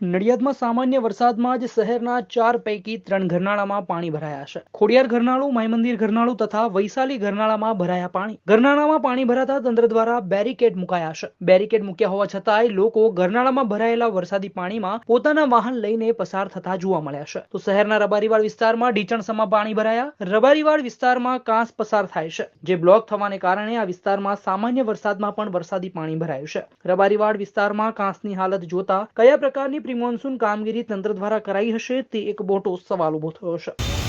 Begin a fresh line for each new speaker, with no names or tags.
નડિયાદમાં સામાન્ય વરસાદમાં જ શહેરના ચાર પૈકી ત્રણ ઘરનાળામાં પાણી ભરાયા છે. ખોડિયાર ઘરનાળું, માયમંદિર ઘરનાળું તથા વૈશાલી ઘરનાળામાં ભરાયા પાણી. ઘરનાળામાં પાણી ભરાતા તંત્ર દ્વારા બેરિકેડ મુકાયા છે. બેરિકેડ મૂક્યા હોવા છતાંય લોકો ઘરનાળામાં ભરાયેલા વરસાદી પાણીમાં પોતાના વાહન લઈને પસાર થતા જોવા મળ્યા છે. તો શહેરના રબારીવાડ વિસ્તારમાં ઢીચણસમાં પાણી ભરાયા. રબારીવાડ વિસ્તારમાં કાંસ પસાર થાય છે, જે બ્લોક થવાને કારણે આ વિસ્તારમાં સામાન્ય વરસાદમાં પણ વરસાદી પાણી ભરાયું છે. રબારીવાડ વિસ્તારમાં કાંસની હાલત જોતા કયા પ્રકારની પ્રી મોન્સૂન કામગીરી તંત્ર દ્વારા કરાઈ હશે તે એક મોટો સવાલ ઊભો થયો છે.